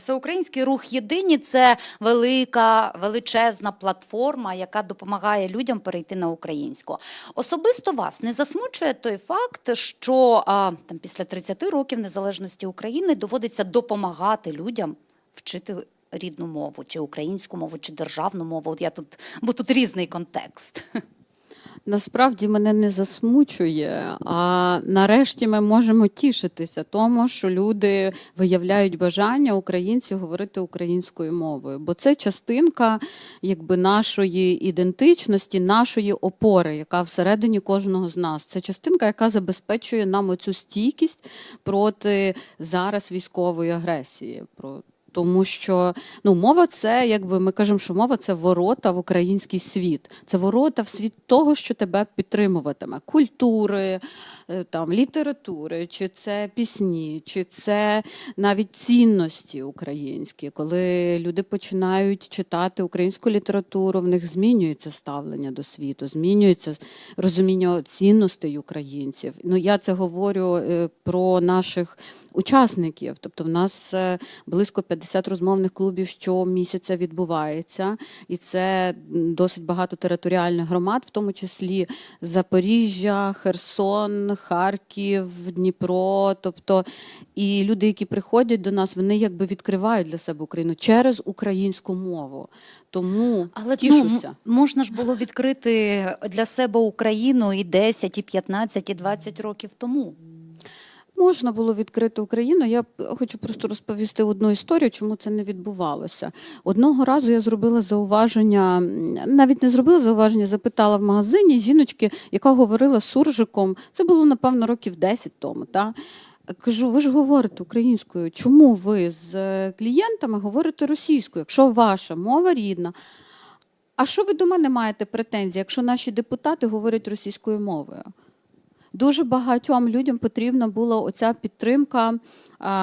Всеукраїнський рух єдині це велика, величезна платформа, яка допомагає людям перейти на українську. Особисто вас не засмучує той факт, що а, там після 30 років незалежності України доводиться допомагати людям вчити рідну мову, чи українську мову, чи державну мову. От я тут, бо тут різний контекст. Насправді мене не засмучує, а нарешті ми можемо тішитися тому, що люди виявляють бажання українці говорити українською мовою, бо це частинка якби нашої ідентичності, нашої опори, яка всередині кожного з нас. Це частинка, яка забезпечує нам оцю стійкість проти зараз військової агресії. Тому що ну, мова це, якби ми кажемо, що мова це ворота в український світ. Це ворота в світ того, що тебе підтримуватиме. Культури, е, там, літератури, чи це пісні, чи це навіть цінності українські. Коли люди починають читати українську літературу, в них змінюється ставлення до світу, змінюється розуміння цінностей українців. Ну, я це говорю е, про наших учасників. Тобто, в нас е, близько 50 розмовних клубів щомісяця відбувається, і це досить багато територіальних громад, в тому числі Запоріжжя, Херсон, Харків, Дніпро. Тобто, і люди, які приходять до нас, вони якби відкривають для себе Україну через українську мову. Тому Але ну, можна ж було відкрити для себе Україну і 10, і 15, і 20 років тому. Можна було відкрити Україну. Я хочу просто розповісти одну історію, чому це не відбувалося. Одного разу я зробила зауваження, навіть не зробила зауваження, запитала в магазині жіночки, яка говорила суржиком. Це було, напевно, років 10 тому. Та? Кажу, ви ж говорите українською. Чому ви з е, клієнтами говорите російською, якщо ваша мова рідна? А що ви до мене маєте претензії, якщо наші депутати говорять російською мовою? Дуже багатьом людям потрібна була оця підтримка,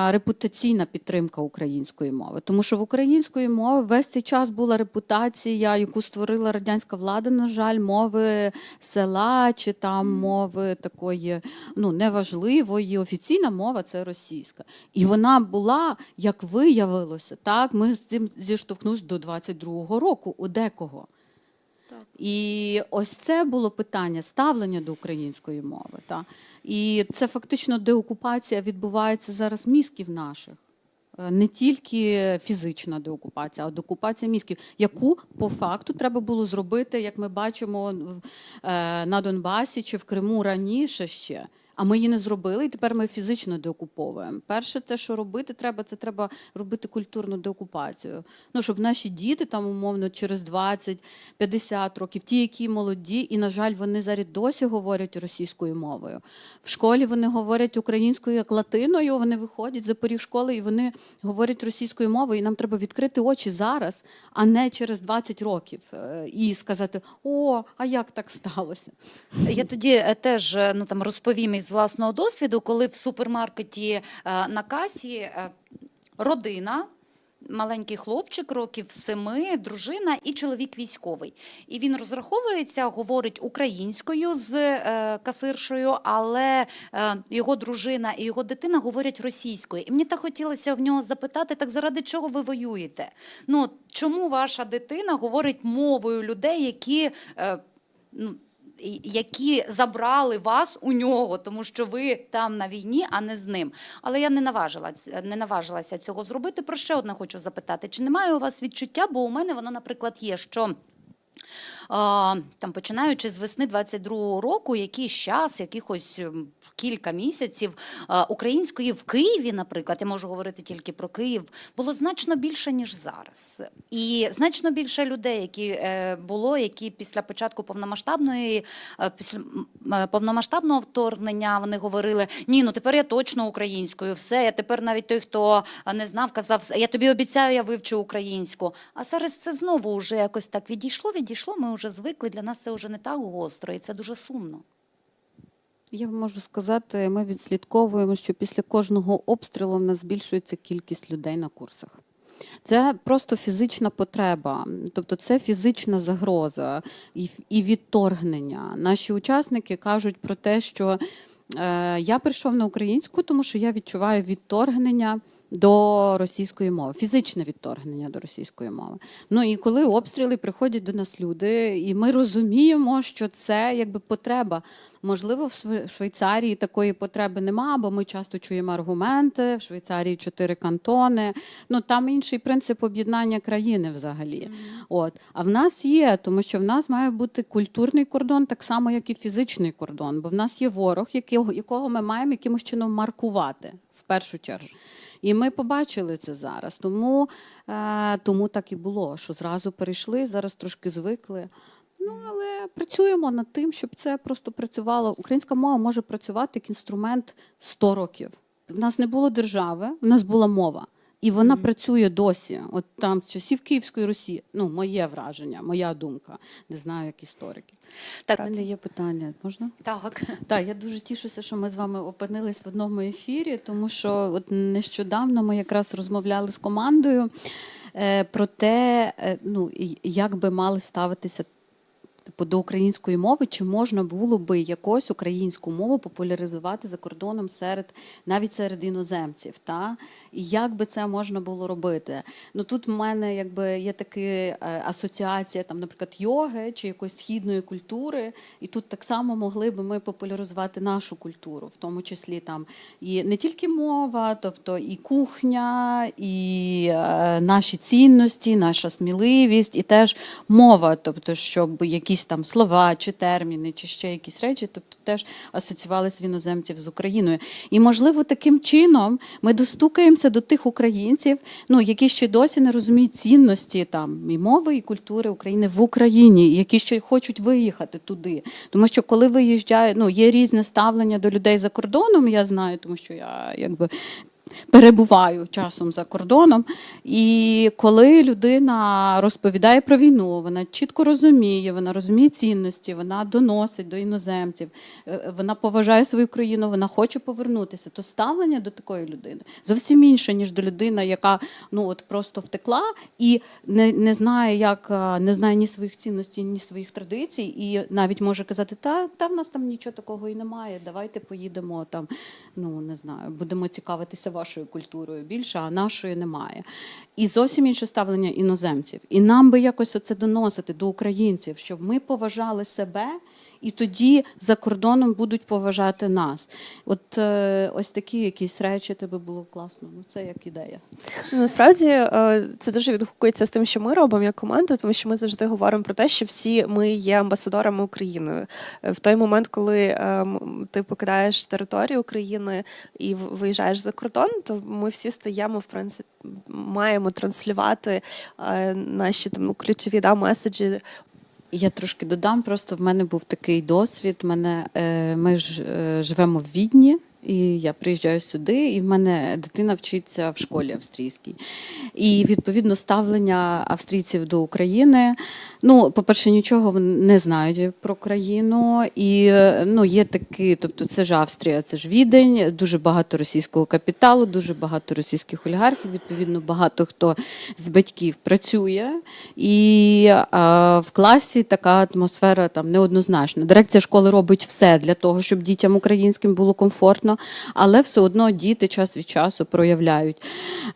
репутаційна підтримка української мови. Тому що в української мови весь цей час була репутація, яку створила радянська влада, на жаль, мови села чи там мови такої ну, неважливої. Офіційна мова це російська. І вона була, як виявилося, так, ми з цим зіштовхнулися до 22-го року у декого. І ось це було питання ставлення до української мови. Та? І це фактично деокупація відбувається зараз мізків наших. Е, Не тільки фізична деокупація, а деокупація мізків, яку по факту треба було зробити, як ми бачимо е, на Донбасі чи в Криму раніше ще. А ми її не зробили, і тепер ми фізично деокуповуємо. Перше, те, що робити треба, це треба робити культурну деокупацію. Ну, щоб наші діти там умовно через 20-50 років, ті, які молоді, і, на жаль, вони зараз досі говорять російською мовою. В школі вони говорять українською як латиною, вони виходять за поріг школи і вони говорять російською мовою. І нам треба відкрити очі зараз, а не через 20 років е, і сказати: О, а як так сталося? Я тоді е, теж е, ну, там, розповім із власного досвіду, коли в супермаркеті е, на касі е, родина. Маленький хлопчик, років семи, дружина і чоловік військовий. І він розраховується, говорить українською з е, касиршою, але е, його дружина і його дитина говорять російською. І мені так хотілося в нього запитати: так заради чого ви воюєте? Ну чому ваша дитина говорить мовою людей, які. Е, ну, які забрали вас у нього, тому що ви там на війні, а не з ним. Але я не наважилася, не наважилася цього зробити. Про ще одне хочу запитати: чи немає у вас відчуття? Бо у мене воно, наприклад, є, що. Там, починаючи з весни 22-го року, якийсь час, якихось ем, кілька місяців української в Києві, наприклад, я можу говорити тільки про Київ, було значно більше ніж зараз, і значно більше людей, які е, було, які після початку повномасштабної е, після е, повномасштабного вторгнення вони говорили: ні, ну тепер я точно українською, все. Я тепер навіть той, хто не знав, казав, я тобі обіцяю, я вивчу українську. А зараз це знову вже якось так відійшло, відійшло. Ми вже звикли. Для нас це вже не так гостро, і це дуже сумно. Я можу сказати, ми відслідковуємо, що після кожного обстрілу в нас збільшується кількість людей на курсах. Це просто фізична потреба, тобто це фізична загроза і, і відторгнення. Наші учасники кажуть про те, що е, я прийшов на українську, тому що я відчуваю відторгнення до російської мови, фізичне відторгнення до російської мови. Ну і коли обстріли приходять до нас люди, і ми розуміємо, що це якби потреба. Можливо, в Швейцарії такої потреби нема, бо ми часто чуємо аргументи. В Швейцарії чотири кантони. Ну там інший принцип об'єднання країни взагалі. От а в нас є, тому що в нас має бути культурний кордон, так само як і фізичний кордон. Бо в нас є ворог, якого, якого ми маємо якимось чином маркувати в першу чергу. І ми побачили це зараз. Тому, е, тому так і було, що зразу перейшли, зараз трошки звикли. Ну, але працюємо над тим, щоб це просто працювало. Українська мова може працювати як інструмент 100 років. В нас не було держави, в нас була мова. І вона Мгм. працює досі. От там з часів Київської Русі. Ну, моє враження, моя думка. Не знаю, як історики. Так, У мене є питання. Можна? так. Так, я дуже тішуся, що ми з вами опинились в одному ефірі, тому що от нещодавно ми якраз розмовляли з командою е, про те, е, ну, як би мали ставитися. Типу, до української мови, чи можна було би якось українську мову популяризувати за кордоном серед навіть серед іноземців, та і як би це можна було робити? Ну тут в мене якби є така е, асоціація, там, наприклад, йоги чи якоїсь східної культури, і тут так само могли би ми популяризувати нашу культуру, в тому числі там і не тільки мова, тобто і кухня, і е, наші цінності, наша сміливість, і теж мова, тобто, щоб якісь там слова чи терміни, чи ще якісь речі, тобто теж асоціювалися в іноземців з Україною. І можливо, таким чином ми достукаємося до тих українців, ну які ще досі не розуміють цінності там і мови, і культури України в Україні, які ще й хочуть виїхати туди. Тому що коли виїжджає, ну є різне ставлення до людей за кордоном. Я знаю, тому що я якби. Перебуваю часом за кордоном, і коли людина розповідає про війну, вона чітко розуміє, вона розуміє цінності, вона доносить до іноземців, е, вона поважає свою країну, вона хоче повернутися. То ставлення до такої людини зовсім інше, ніж до людини, яка ну от просто втекла і не, не знає, як е, не знає ні своїх цінностей, ні своїх традицій, і навіть може казати, та, та в нас там нічого такого і немає. Давайте поїдемо там. Ну не знаю, будемо цікавитися вашою культурою більше, а нашої немає. І зовсім інше ставлення іноземців. І нам би якось оце доносити до українців, щоб ми поважали себе. І тоді за кордоном будуть поважати нас. От е, ось такі якісь речі тебе було класно. Ну це як ідея. Ну, Насправді е, це дуже відгукується з тим, що ми робимо як команда, тому що ми завжди говоримо про те, що всі ми є амбасадорами України. Е, В той момент, коли ти покидаєш територію України і виїжджаєш за кордон, то ми всі стаємо, в принципі, маємо транслювати наші там ключові да, меседжі Я трошки додам. Просто в мене був такий досвід. Мене е, ми ж е, живемо в Відні. І я приїжджаю сюди, і в мене дитина вчиться в школі австрійській. І відповідно ставлення австрійців до України. Ну, по-перше, нічого вони не знають про країну. І ну, є такі, тобто це ж Австрія, це ж Відень, дуже багато російського капіталу, дуже багато російських олігархів. Відповідно, багато хто з батьків працює. І е, в класі така атмосфера там неоднозначна. Дирекція школи робить все для того, щоб дітям українським було комфортно, але все одно діти час від часу проявляють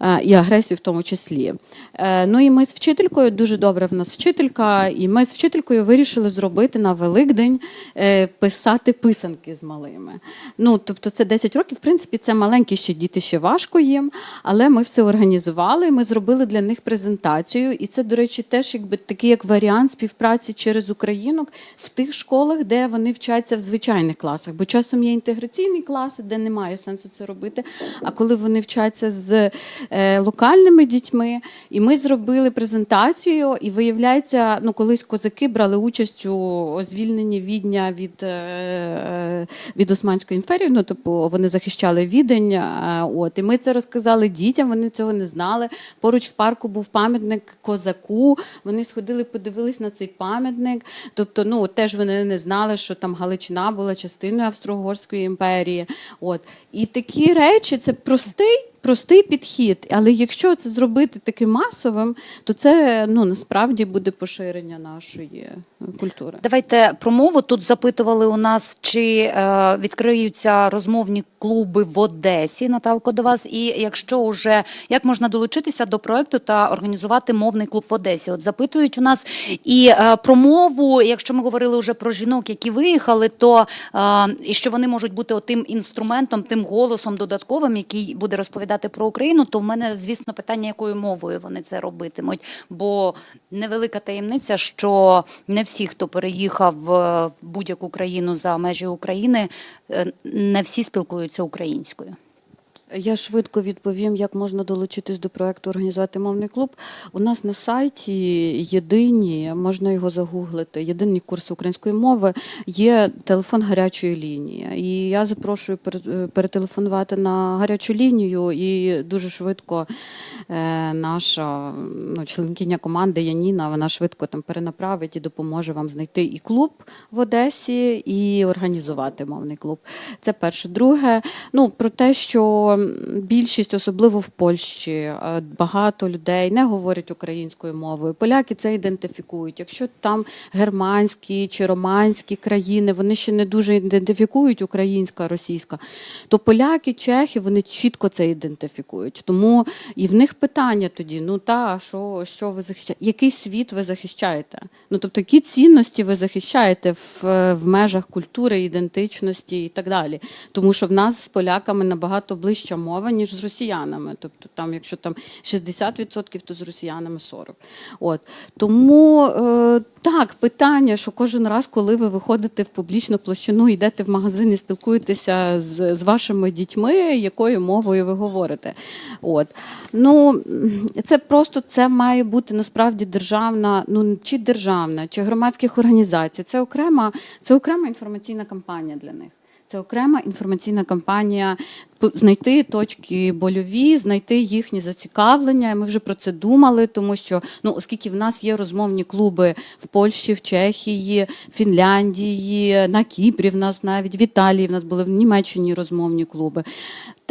е, і агресію в тому числі. Е, ну і ми з вчителькою дуже добре в нас вчителька, і ми з вчителькою вирішили зробити на Великдень е, писати писанки з малими. Ну, тобто, це 10 років. В принципі, це маленькі ще діти, ще важко їм, але ми все організували. Ми зробили для них презентацію. І це, до речі, теж якби такий як варіант співпраці через українок в тих школах, де вони вчаться в звичайних класах. Бо часом є інтеграційні класи, де немає сенсу це робити. А коли вони вчаться з е, локальними дітьми, і ми зробили презентацію, і виявляється, ну колись козаки брали участь у звільненні відня від, е, від Османської імперії. Ну, типу, вони захищали відень. е, От і ми це розказали дітям. Вони цього не знали. Поруч в парку був пам'ятник козаку. Вони сходили, подивились на цей пам'ятник. Тобто, ну теж вони не знали, що там Галичина була частиною Австро-Угорської імперії. От і такі речі це простий. Простий підхід, але якщо це зробити таким масовим, то це ну насправді буде поширення нашої е, культури. Давайте про мову. Тут запитували у нас, чи е, відкриються розмовні клуби в Одесі, Наталко, до вас. І якщо вже як можна долучитися до проекту та організувати мовний клуб в Одесі? От запитують у нас і е, про мову. Якщо ми говорили вже про жінок, які виїхали, то е, і що вони можуть бути тим інструментом, тим голосом додатковим, який буде розповідати про Україну, то в мене, звісно, питання, якою мовою вони це робитимуть. Бо невелика таємниця, що не всі, хто переїхав е, в будь-яку країну за межі України, е, не всі спілкуються українською. Я швидко відповім, як можна долучитись до проекту організувати мовний клуб. У нас на сайті єдині, можна його загуглити. Єдині курси української мови є телефон гарячої лінії. І я запрошую пере- перетелефонувати на гарячу лінію, і дуже швидко е, наша ну, членкиня команди Яніна, вона швидко там перенаправить і допоможе вам знайти і клуб в Одесі, і організувати мовний клуб. Це перше. Друге, ну про те, що більшість, особливо в Польщі, е, багато людей не говорять українською мовою. Поляки це ідентифікують. Якщо там германські чи романські країни, вони ще не дуже ідентифікують українська, російська, то поляки, чехи, вони чітко це ідентифікують. Тому і в них питання тоді: ну та що, що ви захищаєте? Який світ ви захищаєте? Ну тобто, які цінності ви захищаєте в, в межах культури, ідентичності і так далі. Тому що в нас з поляками набагато ближча мова, ніж з росіянами. Тобто, там, якщо там 60%, то з росіянами 40%. От тому е, так, питання, що кожен раз, коли ви виходите в публічну площину, йдете в магазин і спілкуєтеся з, з вашими дітьми, якою мовою ви говорите. От ну це просто це має бути насправді державна, ну чи державна, чи громадських організацій. Це окрема, це окрема інформаційна кампанія для них. Це окрема інформаційна кампанія знайти точки больові, знайти їхні зацікавлення. Ми вже про це думали, тому що ну, оскільки в нас є розмовні клуби в Польщі, в Чехії, Фінляндії, на Кіпрі, в нас навіть в Італії, в нас були в Німеччині розмовні клуби.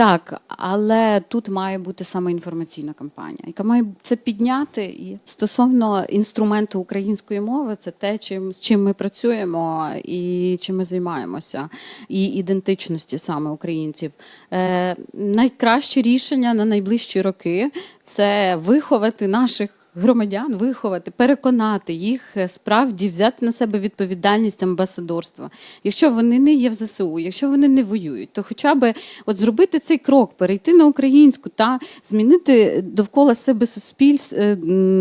Так, але тут має бути саме інформаційна кампанія, яка має це підняти. І стосовно інструменту української мови, це те, чим з чим ми працюємо і чим ми займаємося, і ідентичності саме українців. Е, найкраще рішення на найближчі роки це виховати наших. Громадян виховати, переконати їх е, справді взяти на себе відповідальність амбасадорства. Якщо вони не є в ЗСУ, якщо вони не воюють, то хоча б от зробити цей крок, перейти на українську та змінити довкола себе суспільств е,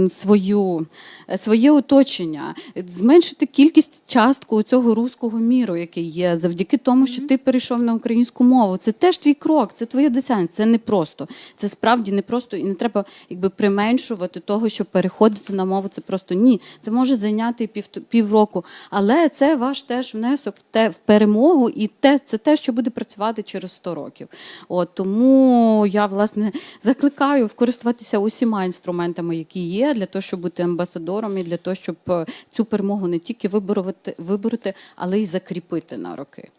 свою, е, своє оточення, зменшити кількість частку цього руського міру, який є, завдяки тому, що ти перейшов на українську мову. Це теж твій крок, це твоє досягнення. Це не просто. Це справді не просто і не треба якби применшувати того, що переходити на мову. Це просто ні. Це може зайняти пів, півроку, але це ваш теж внесок в те в перемогу, і те це те, що буде працювати через 100 років. От тому я власне закликаю користуватися усіма інструментами, які є, для того, щоб бути амбасадором, і для того, щоб е, цю перемогу не тільки вибороти, вибороти, але й закріпити на роки.